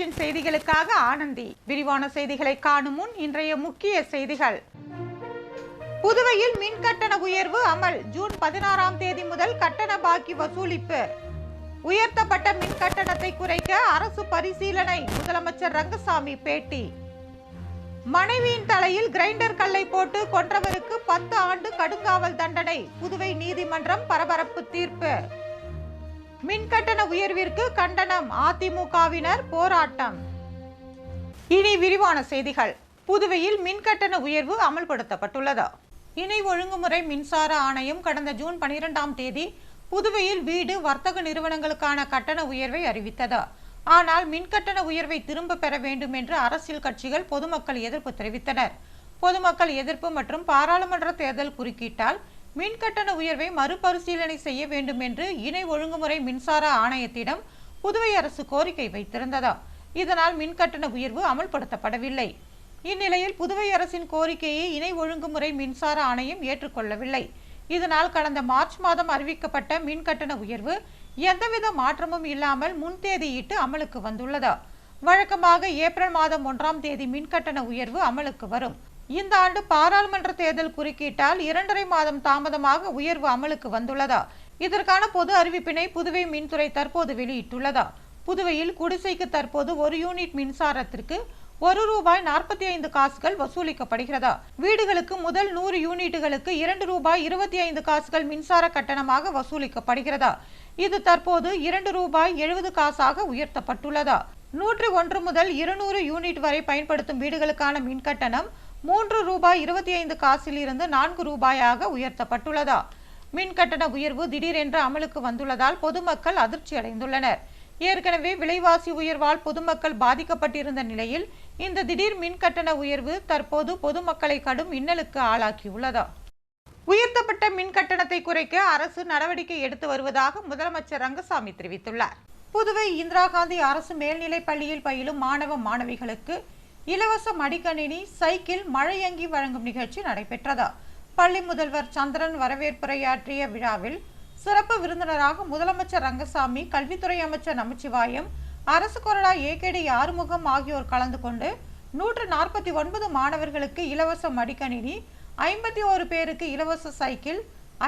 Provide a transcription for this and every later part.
Vision செய்திகளுக்காக ஆனந்தி. விரிவான செய்திகளை காணும் முன் இன்றைய முக்கிய செய்திகள். புதுவையில் மின் கட்டண உயர்வு அமல். ஜூன் பதினாறாம் தேதி முதல் கட்டண பாக்கி வசூலிப்பு. உயர்த்தப்பட்ட மின் கட்டணத்தை குறைக்க அரசு பரிசீலனை. முதலமைச்சர் ரங்கசாமி பேட்டி. மனைவியின் தலையில் கிரைண்டர் கல்லை போட்டு கொன்றவருக்கு பத்து ஆண்டு கடுங்காவல் தண்டனை. புதுவை நீதிமன்றம் பரபரப்பு தீர்ப்பு. மின் கட்டண உயர்விற்கு கண்டனம் அதிமுகவினர் போராட்டம். இனி விரிவான செய்திகள். புதுவையில் மின் கட்டண உயர்வு அமல்படுத்தப்பட்டுள்ளது. இணை ஒழுங்குமுறை மின்சார ஆணையம் கடந்த ஜூன் பனிரெண்டாம் தேதி புதுவையில் வீடு வர்த்தக நிறுவனங்களுக்கான கட்டண உயர்வை அறிவித்தது. ஆனால் மின் கட்டண உயர்வை திரும்ப பெற வேண்டும் என்று அரசியல் கட்சிகள் பொதுமக்கள் எதிர்ப்பு தெரிவித்தனர். பொதுமக்கள் எதிர்ப்பு மற்றும் பாராளுமன்ற தேர்தல் குறுக்கீட்டால் மின் கட்டண உயர்வை மறுபரிசீலனை செய்ய வேண்டும் என்று இணை ஒழுங்குமுறை மின்சார ஆணையத்திடம் புதுவை அரசு கோரிக்கை வைத்திருந்ததா. இதனால் மின் கட்டண உயர்வு அமல்படுத்தப்படவில்லை. இந்நிலையில் புதுவை அரசின் கோரிக்கையை இணை ஒழுங்குமுறை மின்சார ஆணையம் ஏற்றுக்கொள்ளவில்லை. இதனால் கடந்த மார்ச் மாதம் அறிவிக்கப்பட்ட மின் கட்டண உயர்வு எந்தவித மாற்றமும் இல்லாமல் முன்தேதியிட்டு அமலுக்கு வந்துள்ளதா. வழக்கமாக ஏப்ரல் மாதம் ஒன்றாம் தேதி மின் கட்டண உயர்வு அமலுக்கு வரும். இந்த ஆண்டு பாராளுமன்ற தேர்தல் குறுக்கீட்டால் இரண்டரை மாதம் தாமதமாக உயர்வு அமலுக்கு வந்துள்ளதா? இதற்கான பொது அறிவிப்பினை புதுவை மின்துறை தற்போது வெளியிட்டுள்ளதா? புதுவையில் குடிசைக்கு தற்போது ஒரு யூனிட் மின்சாரத்திற்கு ஒரு ரூபாய் நாற்பத்தி ஐந்து காசுகள் வசூலிக்கப்படுகிறதா? வீடுகளுக்கு முதல் நூறு யூனிட்டுகளுக்கு இரண்டு ரூபாய் இருபத்தி ஐந்து காசுகள் மின்சார கட்டணமாக வசூலிக்கப்படுகிறதா? இது தற்போது இரண்டு ரூபாய் எழுபது காசாக உயர்த்தப்பட்டுள்ளதா? நூற்றி ஒன்று முதல் இருநூறு யூனிட் வரை பயன்படுத்தும் வீடுகளுக்கான மின் கட்டணம் மூன்று ரூபாய் இருபத்தி ஐந்து காசில் இருந்து நான்கு ரூபாயாக உயர்த்தப்பட்டுள்ளதா? மின் கட்டண உயர்வு திடீரென்று அமலுக்கு வந்துள்ளதால் பொதுமக்கள் அதிர்ச்சி அடைந்துள்ளனர். ஏற்கனவே விலைவாசி உயர்வால் பொதுமக்கள் பாதிக்கப்பட்டிருந்த நிலையில் இந்த திடீர் மின் கட்டண உயர்வு தற்போது பொதுமக்களை கடும் இன்னலுக்கு ஆளாக்கியுள்ளதா? உயர்த்தப்பட்ட மின் கட்டணத்தை குறைக்க அரசு நடவடிக்கை எடுத்து வருவதாக முதலமைச்சர் ரங்கசாமி தெரிவித்துள்ளார். புதுவை இந்திரா காந்தி அரசு மேல்நிலைப் பள்ளியில் பயிலும் மாணவ மாணவிகளுக்கு இலவச மடிக்கணினி சைக்கிள் மழையங்கி வழங்கும் நிகழ்ச்சி நடைபெற்றது. பள்ளி முதல்வர் சந்திரன் வரவேற்புரையாற்றிய விழாவில் சிறப்பு விருந்தினராக முதலமைச்சர் ரங்கசாமி கல்வித்துறை அமைச்சர் நமச்சிவாயம் அரசு கொறடா ஏகேடி ஆறுமுகம் ஆகியோர் கலந்து கொண்டு நூற்று நாற்பத்தி ஒன்பது மாணவர்களுக்கு இலவச மடிக்கணினி ஐம்பத்தி ஓரு பேருக்கு இலவச சைக்கிள்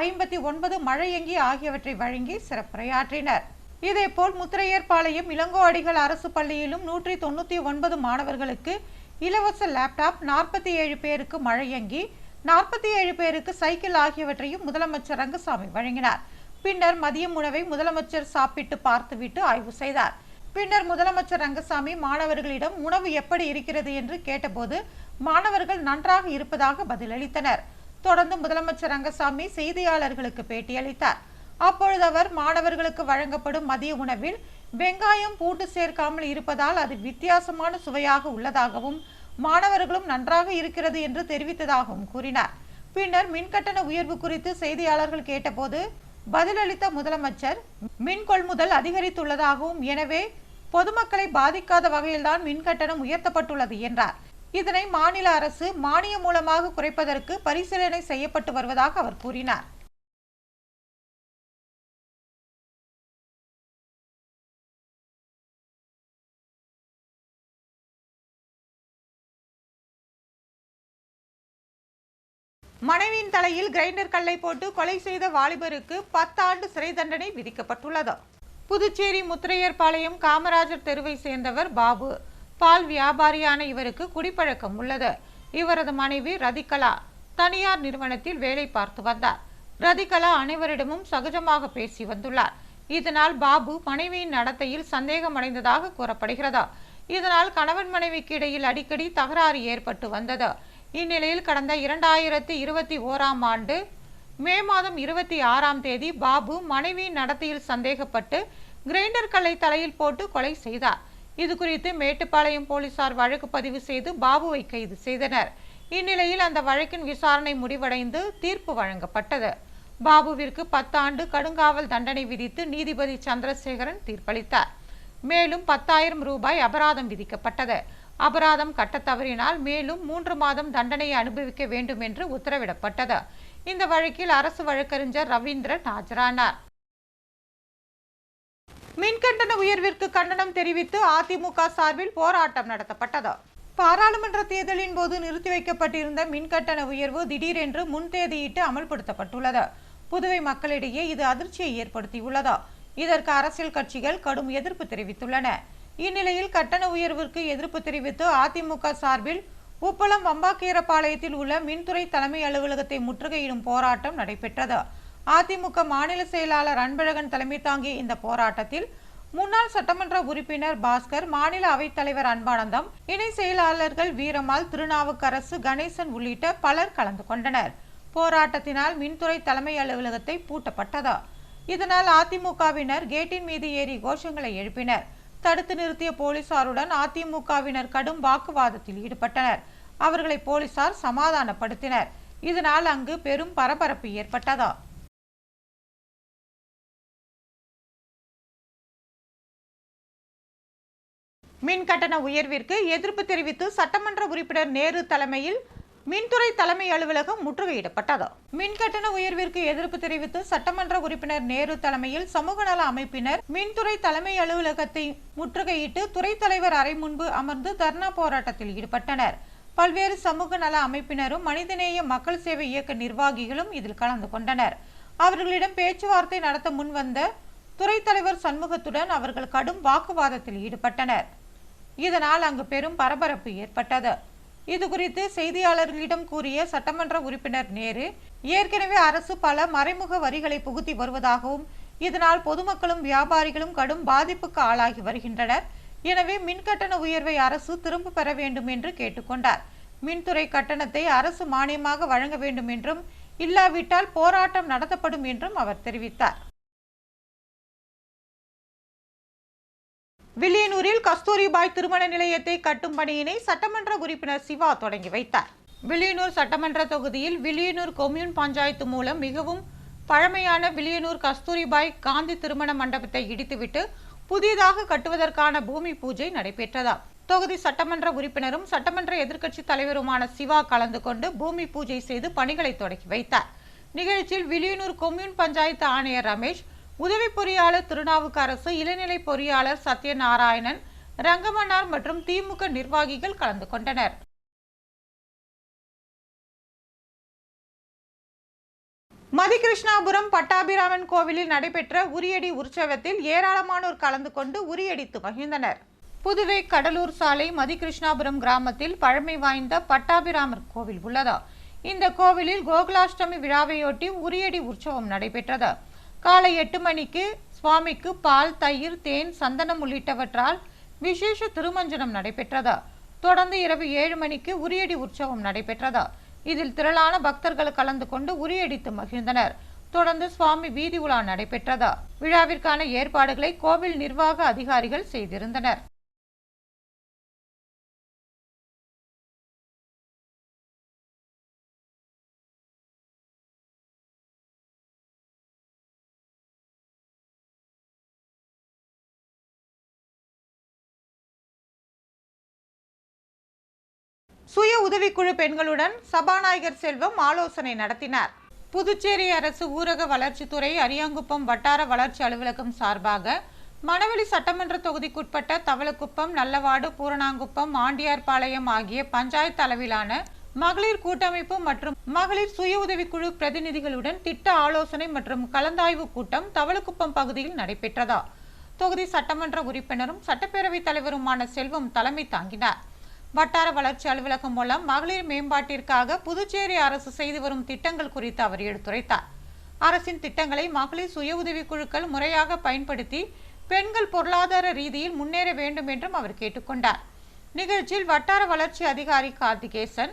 ஐம்பத்தி ஒன்பது மழையங்கி ஆகியவற்றை வழங்கி சிறப்புரையாற்றினர். இதேபோல் முத்திரையர்பாளையம் இளங்கோஅடிகள் அரசு பள்ளியிலும் நூற்றி தொண்ணூற்றி ஒன்பது மாணவர்களுக்கு இலவச லேப்டாப் நாற்பத்தி ஏழு பேருக்கு மழையங்கி நாற்பத்தி ஏழு பேருக்கு சைக்கிள் ஆகியவற்றையும் முதலமைச்சர் ரங்கசாமி வழங்கினார். பின்னர் மதியம் உணவை முதலமைச்சர் சாப்பிட்டு பார்த்துவிட்டு ஆய்வு செய்தார். பின்னர் முதலமைச்சர் ரங்கசாமி மாணவர்களிடம் உணவு எப்படி இருக்கிறது? என்று கேட்டபோது மாணவர்கள் நன்றாக இருப்பதாக பதிலளித்தனர். தொடர்ந்து முதலமைச்சர் ரங்கசாமி செய்தியாளர்களுக்கு பேட்டியளித்தார். அப்பொழுது அவர் மாணவர்களுக்கு வழங்கப்படும் மதிய உணவில் வெங்காயம் பூட்டு சேர்க்காமல் இருப்பதால் அது வித்தியாசமான சுவையாக உள்ளதாகவும் மாணவர்களும் நன்றாக இருக்கிறது என்று தெரிவித்ததாகவும் கூறினார். பின்னர் மின்கட்டண உயர்வு குறித்து செய்தியாளர்கள் கேட்டபோது பதிலளித்த முதலமைச்சர் மின் கொள்முதல் அதிகரித்துள்ளதாகவும் எனவே பொதுமக்களை பாதிக்காத வகையில்தான் மின்கட்டணம் உயர்த்தப்பட்டுள்ளது என்றார். இதனை மாநில அரசு மானியம் மூலமாக குறைப்பதற்கு பரிசீலனை செய்யப்பட்டு வருவதாக அவர் கூறினார். மனைவியின் தலையில் கிரைண்டர் கல்லை போட்டு கொலை செய்த வாலிபருக்கு பத்தாண்டு சிறை தண்டனை விதிக்கப்பட்டுள்ளது. புதுச்சேரி முத்திரையர்பாளையம் காமராஜர் தெருவை சேர்ந்தவர் பாபு. பால் வியாபாரியான இவருக்கு குடிப்பழக்கம் உள்ளது. இவரது மனைவி ரதிகலா தனியார் நிறுவனத்தில் வேலை பார்த்து வந்தார். ரதிகலா அனைவரிடமும் சகஜமாக பேசி வந்துள்ளார். இதனால் பாபு மனைவியின் நடத்தையில் சந்தேகமடைந்ததாக கூறப்படுகிறது. இதனால் கணவன் மனைவிக்கு இடையில் அடிக்கடி தகராறு ஏற்பட்டு வந்தது. இந்நிலையில் கடந்த இரண்டாயிரத்தி இருபத்தி ஓராம் ஆண்டு மே மாதம் இருபத்தி ஆறாம் தேதி பாபு மனைவியின் நடத்தையில் சந்தேகப்பட்டு கிரைண்டர் கல்லை தலையில் போட்டு கொலை செய்தார். இது குறித்து மேட்டுப்பாளையம் போலீசார் வழக்கு பதிவு செய்து பாபுவை கைது செய்தனர். இந்நிலையில் அந்த வழக்கின் விசாரணை முடிவடைந்து தீர்ப்பு வழங்கப்பட்டது. பாபுவிற்கு பத்தாண்டு கடுங்காவல் தண்டனை விதித்து நீதிபதி சந்திரசேகரன் தீர்ப்பளித்தார். மேலும் பத்தாயிரம் ரூபாய் அபராதம் விதிக்கப்பட்டது. அபராதம் கட்டத் தவறினால் மேலும் மூன்று மாதம் தண்டனையை அனுபவிக்க வேண்டும் என்று உத்தரவிடப்பட்டது. இந்த வழக்கில் அரசு வழக்கறிஞர் ரவீந்திரன் ஆஜரானார். மின்கட்டண உயர்விற்கு கண்டனம் தெரிவித்து அதிமுக சார்பில் போராட்டம் நடத்தப்பட்டது. பாராளுமன்ற தேர்தலின் போது நிறுத்தி வைக்கப்பட்டிருந்த மின்கட்டண உயர்வு திடீரென்று முன்தேதியிட்டு அமல்படுத்தப்பட்டுள்ளது. புதுவை மக்களிடையே இது அதிர்ச்சியை ஏற்படுத்தியுள்ளது. இதற்கு அரசியல் கட்சிகள் கடும் எதிர்ப்பு தெரிவித்துள்ளன. இந்நிலையில் கட்டண உயர்விற்கு எதிர்ப்பு தெரிவித்து அதிமுக சார்பில் உப்பளம் வம்பாக்கீரப்பாளையத்தில் உள்ள மின்துறை தலைமை அலுவலகத்தை முற்றுகையிடும் போராட்டம் நடைபெற்றது. அதிமுக மாநில செயலாளர் அன்பழகன் தலைமை தாங்கிய இந்த போராட்டத்தில் முன்னாள் சட்டமன்ற உறுப்பினர் பாஸ்கர் மாநில அவைத்தலைவர் அன்பானந்தம் இணை செயலாளர்கள் வீரமால் திருநாவுக்கரசு கணேசன் உள்ளிட்ட பலர் கலந்து கொண்டனர். போராட்டத்தினால் மின்துறை தலைமை அலுவலகத்தை பூட்டப்பட்டது. இதனால் அதிமுகவினர் கேட்டின் மீது ஏறி கோஷங்களை எழுப்பினர். தடுத்து நிறுத்திய போலீசாருடன் அதிமுகவினர் கடும் வாக்குவாதத்தில் ஈடுபட்டனர். அவர்களை போலீசார் சமாதானப்படுத்தினர். இதனால் அங்கு பெரும் பரபரப்பு ஏற்பட்டதா. மின் கட்டண உயர்விற்கு எதிர்ப்பு தெரிவித்து சட்டமன்ற உறுப்பினர் நேரு தலைமையில் மின்துறை தலைமை அலுவலகம் முற்றுகையிடப்பட்டது. மின் கட்டண உயர்விற்கு எதிர்ப்பு தெரிவித்து சட்டமன்ற உறுப்பினர் நேரு தலைமையில் சமூக நல அமைப்பினர் மின்துறை தலைமை அலுவலகத்தை முற்றுகையிட்டு துறை தலைவர் அறை முன்பு அமர்ந்து தர்ணா போராட்டத்தில் ஈடுபட்டனர். பல்வேறு சமூக நல அமைப்பினரும் மனிதநேய மக்கள் சேவை இயக்க நிர்வாகிகளும் இதில் கலந்து கொண்டனர். அவர்களிடம் பேச்சுவார்த்தை நடத்த முன்வந்த துறை தலைவர் சண்முகத்துடன் அவர்கள் கடும் வாக்குவாதத்தில் ஈடுபட்டனர். இதனால் அங்கு பெரும் பரபரப்பு ஏற்பட்டது. இது குறித்து செய்தியாளர்களிடம் கூறிய சட்டமன்ற உறுப்பினர் நேரு ஏற்கனவே அரசு பல மறைமுக வரிகளை புகுத்தி வருவதாகவும் இதனால் பொதுமக்களும் வியாபாரிகளும் கடும் பாதிப்புக்கு ஆளாகி வருகின்றனர். எனவே மின்கட்டண உயர்வை அரசு திரும்ப பெற வேண்டும் என்று கேட்டுக்கொண்டார். மின்துறை கட்டணத்தை அரசு மானியமாக வழங்க வேண்டும் என்றும் இல்லாவிட்டால் போராட்டம் நடத்தப்படும் என்றும் அவர் தெரிவித்தார். வில்லியனூரில் கஸ்தூரிபாய் திருமண நிலையத்தை கட்டும் பணியினை சட்டமன்ற உறுப்பினர் சிவா தொடங்கி வைத்தார். வில்லியனூர் சட்டமன்ற தொகுதியில் வில்லியனூர் கொம்யூன் பஞ்சாயத்து மூலம் மிகவும் பழமையான வில்லியனூர் கஸ்தூரிபாய் காந்தி திருமண மண்டபத்தை இடித்துவிட்டு புதிதாக கட்டுவதற்கான பூமி பூஜை நடைபெற்றதா தொகுதி சட்டமன்ற உறுப்பினரும் சட்டமன்ற எதிர்க்கட்சி தலைவருமான சிவா கலந்து கொண்டு பூமி பூஜை செய்து பணிகளை தொடங்கி வைத்தார். நிகழ்ச்சியில் வில்லியனூர் கொம்யூன் பஞ்சாயத்து ஆணையர் ரமேஷ் உதவி பொறியாளர் திருநாவுக்கரசு இளநிலை பொறியாளர் சத்யநாராயணன் ரங்கமன்னார் மற்றும் திமுக நிர்வாகிகள் கலந்து கொண்டனர். மதிகிருஷ்ணாபுரம் பட்டாபிராமன் கோவிலில் நடைபெற்ற உரியடி உற்சவத்தில் ஏராளமானோர் கலந்து கொண்டு உரியடித்து மகிழ்ந்தனர். புதுவை கடலூர் சாலை மதிகிருஷ்ணாபுரம் கிராமத்தில் பழமை வாய்ந்த பட்டாபிராமர் கோவில் உள்ளதா. இந்த கோவிலில் கோகுலாஷ்டமி விழாவையொட்டி உரியடி உற்சவம் நடைபெற்றது. காலை எட்டு மணிக்கு சுவாமிக்கு பால் தயிர் தேன் சந்தனம் உள்ளிட்டவற்றால் விசேஷ திருமஞ்சனம் நடைபெற்றதா? தொடர்ந்து இரவு ஏழு மணிக்கு உரியடி உற்சவம் நடைபெற்றதா? இதில் திரளான பக்தர்கள் கலந்து கொண்டு உரியடித்து மகிழ்ந்தனர். தொடர்ந்து சுவாமி வீதி உலா நடைபெற்றதா? விழாவிற்கான ஏற்பாடுகளை கோவில் நிர்வாக அதிகாரிகள் செய்திருந்தனர். சுய உதவிக்குழு பெண்களுடன் சபாநாயகர் செல்வம் ஆலோசனை நடத்தினார். புதுச்சேரி அரசு ஊரக வளர்ச்சித்துறை அரியாங்குப்பம் வட்டார வளர்ச்சி அலுவலகம் சார்பாக மணவெளி சட்டமன்ற தொகுதிக்குட்பட்ட தவளக்குப்பம் நல்லவாடு பூரணாங்குப்பம் ஆண்டியார்பாளையம் ஆகிய பஞ்சாயத்து அளவிலான மகளிர் கூட்டமைப்பு மற்றும் மகளிர் சுய உதவிக்குழு பிரதிநிதிகளுடன் திட்ட ஆலோசனை மற்றும் கலந்தாய்வு கூட்டம் தவளக்குப்பம் பகுதியில் நடைபெற்றதா தொகுதி சட்டமன்ற உறுப்பினரும் சட்டப்பேரவைத் தலைவருமான செல்வம் தலைமை தாங்கினார். வட்டார வளர்ச்சி அலுவலகம் மூலம் மகளிர் மேம்பாட்டிற்காக புதுச்சேரி அரசு செய்து வரும் திட்டங்கள் குறித்து அவர் எடுத்துரைத்தார். அரசின் திட்டங்களை மகளிர் சுய உதவி குழுக்கள் முறையாக பயன்படுத்தி பெண்கள் பொருளாதார ரீதியில் முன்னேற வேண்டும் என்றும் அவர் கேட்டுக்கொண்டார். நிகழ்ச்சியில் வட்டார வளர்ச்சி அதிகாரி கார்த்திகேசன்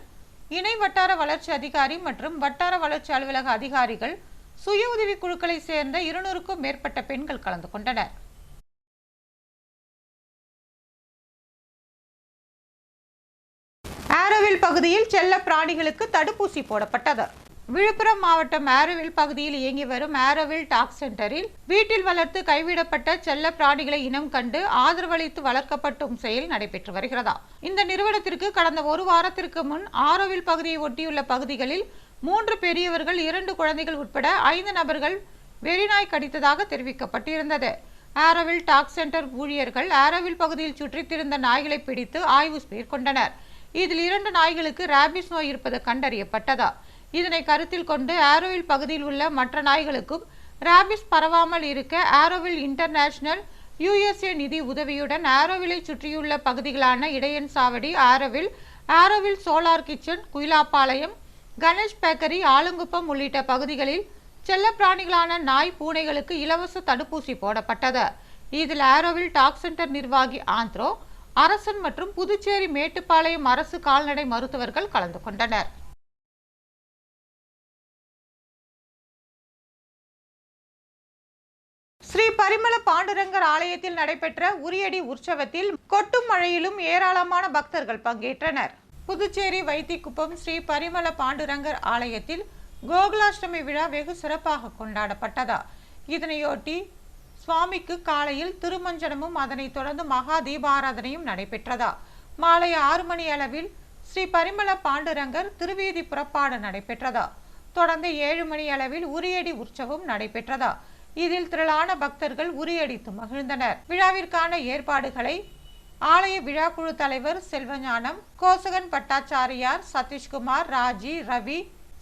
இணை வட்டார வளர்ச்சி அதிகாரி மற்றும் வட்டார வளர்ச்சி அலுவலக அதிகாரிகள் சுய உதவி குழுக்களை சேர்ந்த இருநூறுக்கும் மேற்பட்ட பெண்கள் கலந்து கொண்டனர். பகுதியில் செல்ல பிராணிகளுக்கு தடுப்பூசி போடப்பட்டது. விழுப்புரம் மாவட்டம் ஆரோவில் பகுதியில் இயங்கி வரும் ஆரோவில் டாக் சென்டரில் வீட்டில் வளர்த்து கைவிடப்பட்ட செல்ல பிராணிகளை இனம் கண்டு ஆதரவளித்து வளர்க்கப்பட்டும் செயல் நடைபெற்று வருகிறதா? இந்த நிறுவனத்திற்கு கடந்த ஒரு வாரத்திற்கு முன் ஆரோவில் பகுதியை ஒட்டியுள்ள பகுதிகளில் மூன்று பெரியவர்கள் இரண்டு குழந்தைகள் உட்பட ஐந்து நபர்கள் வெறிநாய் கடித்ததாக தெரிவிக்கப்பட்டிருந்தது. ஆரோவில் டாக் சென்டர் ஊழியர்கள் ஆரோவில் பகுதியில் சுற்றித்திருந்த நாய்களை பிடித்து ஆய்வு மேற்கொண்டனர். இதில் இரண்டு நாய்களுக்கு ராபிஸ் நோய் இருப்பது கண்டறியப்பட்டதா? இதனை கருத்தில் கொண்டு ஆரோவில் பகுதியில் உள்ள மற்ற நாய்களுக்கும் ராபிஸ் பரவாமல் இருக்க ஆரோவில் இன்டர்நேஷனல் யுஎஸ்ஏ நிதி உதவியுடன் ஆரோவிலை சுற்றியுள்ள பகுதிகளான Idayan Chavadi Auroville Auroville solar kitchen Kuilapalayam Ganesh bakery Alankuppam உள்ளிட்ட பகுதிகளில் செல்லப்பிராணிகளான நாய் பூனைகளுக்கு இலவச தடுப்பூசி போடப்பட்டது. இதில் ஆரோவில் டாக் சென்டர் நிர்வாகி ஆந்த்ரோ அரசன் மற்றும் புதுச்சேரி மேட்டுப்பாளையம் அரசு கால்நடை மருத்துவர்கள் கலந்து கொண்டனர். ஸ்ரீ பரிமள பாண்டுரங்கர் ஆலயத்தில் நடைபெற்ற உரியடி உற்சவத்தில் கொட்டும் மழையிலும் ஏராளமான பக்தர்கள் பங்கேற்றனர். புதுச்சேரி வைத்திக்குப்பம் ஸ்ரீ பரிமள பாண்டுரங்கர் ஆலயத்தில் கோகுலாஷ்டமி விழா வெகு சிறப்பாக கொண்டாடப்பட்டதா? இதனையொட்டி சுவாமிக்கு காலையில் திருமஞ்சனமும் அதனைத் தொடர்ந்து மகா தீபாராதனையும் நடைபெற்றதா? மாலை ஆறு மணி அளவில் ஸ்ரீ பரிமள பாண்டுரங்கர் திருவீதி புறப்பாடு நடைபெற்றதா? தொடர்ந்து ஏழு மணி அளவில் உரியடி உற்சவம் நடைபெற்றதா? இதில் திரளான பக்தர்கள் உரியடித்து மகிழ்ந்தனர். விழாவிற்கான ஏற்பாடுகளை ஆலய விழாக்குழு தலைவர் செல்வஞானம் கோசகன் பட்டாச்சாரியார் சதீஷ்குமார் ராஜி ரவி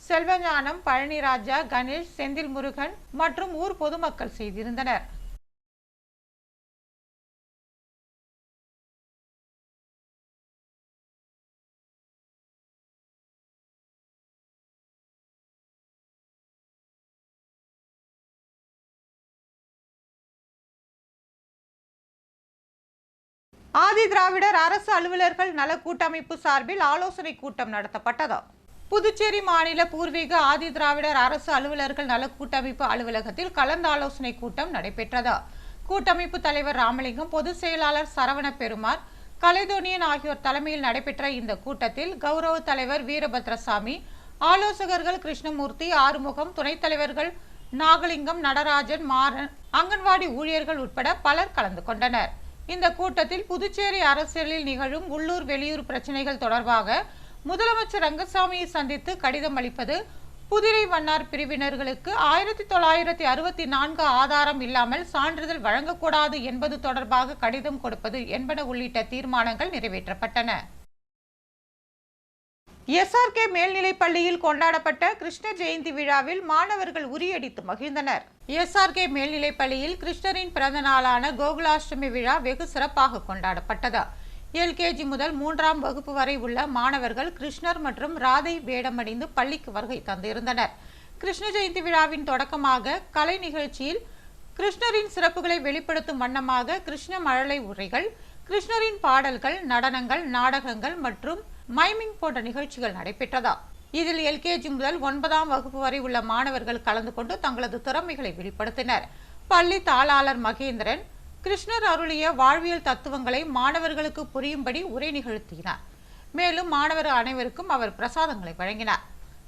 செல்வஞானம் பழனிராஜா கணேஷ் செந்தில் முருகன் மற்றும் ஊர் பொதுமக்கள் செய்திருந்தனர். ஆதி திராவிடர் அரசு அலுவலர்கள் நல கூட்டமைப்பு சார்பில் ஆலோசனை கூட்டம் நடத்தப்பட்டது. புதுச்சேரி மாநில பூர்வீக ஆதி திராவிடர் அரசு அலுவலர்கள் நல கூட்டமைப்பு அலுவலகத்தில் கலந்தாலோசனை கூட்டம் நடைபெற்றது. கூட்டமைப்பு தலைவர் ராமலிங்கம் பொதுச் செயலாளர் சரவண பெருமாள் கலைதோனியன் ஆகியோர் தலைமையில் நடைபெற்ற இந்த கூட்டத்தில் கௌரவ தலைவர் வீரபத்ரசாமி ஆலோசகர்கள் கிருஷ்ணமூர்த்தி ஆறுமுகம் துணைத் தலைவர்கள் நாகலிங்கம் நடராஜன் மாறன் அங்கன்வாடி ஊழியர்கள் உட்பட பலர் கலந்து கொண்டனர். இந்த கூட்டத்தில் புதுச்சேரி அரசியலில் நிகழும் உள்ளூர் வெளியூர் பிரச்சினைகள் தொடர்பாக முதலமைச்சர் ரங்கசாமியை சந்தித்து கடிதம் அளிப்பது புதிரை வண்ணார் பிரிவினர்களுக்கு ஆயிரத்தி தொள்ளாயிரத்தி அறுபத்தி நான்கு ஆதாரம் இல்லாமல் சான்றிதழ் வழங்கக்கூடாது என்பது தொடர்பாக கடிதம் கொடுப்பது என்பன உள்ளிட்ட தீர்மானங்கள் நிறைவேற்றப்பட்டன. எஸ்ஆர்கே மேல்நிலைப் பள்ளியில் கொண்டாடப்பட்ட கிருஷ்ண ஜெயந்தி விழாவில் மாணவர்கள் உரியடித்து மகிழ்ந்தனர். எஸ்ஆர்கே மேல்நிலைப் பள்ளியில் கிருஷ்ணரின் பிறந்த நாளான கோகுலாஷ்டமி விழா வெகு சிறப்பாக கொண்டாடப்பட்டது. எல்கேஜி முதல் மூன்றாம் வகுப்பு வரை உள்ள மாணவர்கள் கிருஷ்ணர் மற்றும் ராதை வேடமணிந்து பள்ளிக்கு வருகை தந்திருந்தனர். கிருஷ்ண ஜெயந்தி விழாவின் தொடக்கமாக கலை நிகழ்ச்சியில் கிருஷ்ணரின் சிறப்புகளை வெளிப்படுத்தும் வண்ணமாக கிருஷ்ண மழலை உரைகள் கிருஷ்ணரின் பாடல்கள் நடனங்கள் நாடகங்கள் மற்றும் மைமிங் போன்ற நிகழ்ச்சிகள் நடைபெற்றதா? இதில் எல்கேஜி முதல் ஒன்பதாம் வகுப்பு வரை உள்ள மாணவர்கள் கலந்து கொண்டு தங்களது திறமைகளை வெளிப்படுத்தினர். பள்ளி தாளாளர் மகேந்திரன் கிருஷ்ணர் அருளிய வாழ்வியல் தத்துவங்களை மாணவர்களுக்கு புரியும்படி உரை நிகழ்த்தினார். மேலும் மாணவர் அனைவருக்கும் அவர் பிரசாதங்களை வழங்கினார்.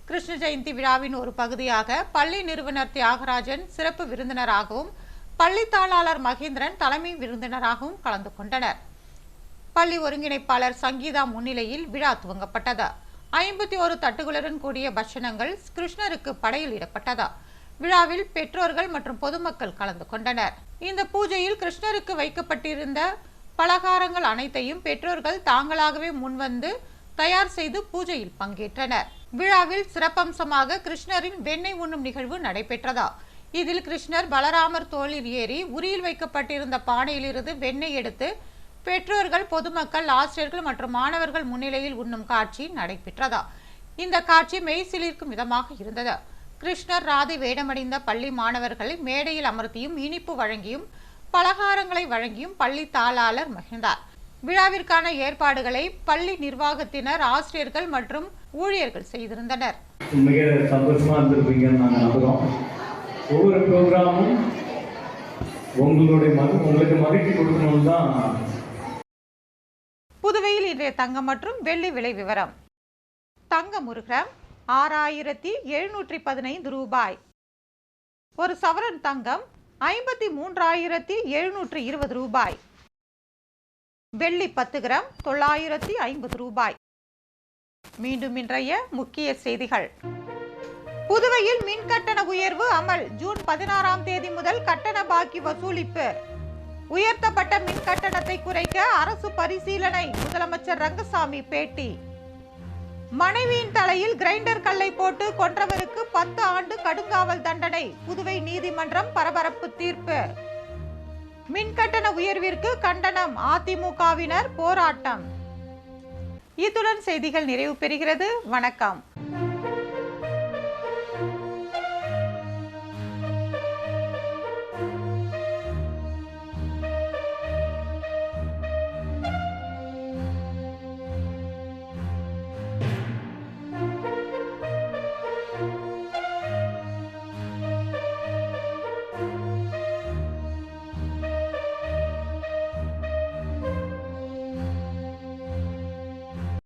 கிருஷ்ண ஜெயந்தி விழாவின் ஒரு பகுதியாக பள்ளி நிறுவனர் தியாகராஜன் சிறப்பு விருந்தினராகவும் பள்ளி தாளாளர் மகேந்திரன் தலைமை விருந்தினராகவும் கலந்து கொண்டனர். பள்ளி ஒருங்கிணைப்பாளர் சங்கீதா முன்னிலையில் விழா துவங்கப்பட்டது. ஐம்பத்தி ஒரு தட்டுகளுடன் கூடிய பட்சணங்கள் கிருஷ்ணருக்கு படையில் இடப்பட்டதா? விழாவில் பெற்றோர்கள் மற்றும் பொதுமக்கள் கலந்து கொண்டனர். இந்த பூஜையில் கிருஷ்ணருக்கு வைக்கப்பட்டிருந்த பலகாரங்கள் அனைத்தையும் பெற்றோர்கள் தாங்களாகவே முன்வந்து தயார் செய்து பூஜையில் பங்கேற்றனர். விழாவில் சிறப்பம்சமாக கிருஷ்ணரின் வெண்ணெய் உண்ணும் நிகழ்வு நடைபெற்றதா? இதில் கிருஷ்ணர் பலராமர் தோளில் ஏறி உரியில் வைக்கப்பட்டிருந்த பானையிலிருந்து வெண்ணெய் எடுத்து பெற்றோர்கள் பொதுமக்கள் ஆசிரியர்கள் மற்றும் மாணவர்கள் முன்னிலையில் உண்ணும் காட்சி நடைபெற்றதா? இந்த காட்சி மெய்சிலிருக்கும் விதமாக இருந்தது. கிருஷ்ணர் ராதை வேடமடைந்த பள்ளி மாணவர்களை மேடையில் அமர்த்தியும் இனிப்பு வழங்கியும் பலகாரங்களை வழங்கியும் பள்ளி தாளாளர் மகிழ்ந்தார். விழாவிற்கான ஏற்பாடுகளை பள்ளி நிர்வாகத்தினர் ஆசிரியர்கள் மற்றும் ஊழியர்கள் செய்திருந்தனர். ஒவ்வொரு ப்ரோக்ராமும் உங்களுடைய உங்களுக்கு மகிழ்ச்சி கொடுக்கணும்னு தான் இன்றைய தங்கம் மற்றும் வெள்ளி விலை விவரம். தங்கம் ஒரு கிராம் ஆறாயிரத்தி எழுநூற்றி பதினைந்து ரூபாய். ஒரு சவரன் தங்கம் ஐம்பத்தி மூன்றாயிரத்தி எழுநூற்றி இருபது ரூபாய். வெள்ளி பத்து கிராம் தொள்ளாயிரத்தி ஐம்பது ரூபாய். மீண்டும் இன்றைய முக்கிய செய்திகள். புதுவையில் மின் கட்டண உயர்வு அமல் ஜூன் பதினாறாம் தேதி முதல் கட்டண பாக்கி வசூலிப்பு. உயர்த்தப்பட்ட மின் கட்டணத்தை குறைக்க அரசு பரிசீலனை. முதலமைச்சர் ரங்கசாமி பேட்டி. மனைவியின் தலையில் கிரைண்டர் கல்லை போட்டு கொன்றவருக்கு பத்து ஆண்டு கடுங்காவல் தண்டனை. புதுவை நீதிமன்றம் பரபரப்பு தீர்ப்பு. மின் கட்டண உயர்விற்கு கண்டனம். அதிமுகவினர் போராட்டம். இத்துடன் செய்திகள் நிறைவு பெறுகிறது. வணக்கம்.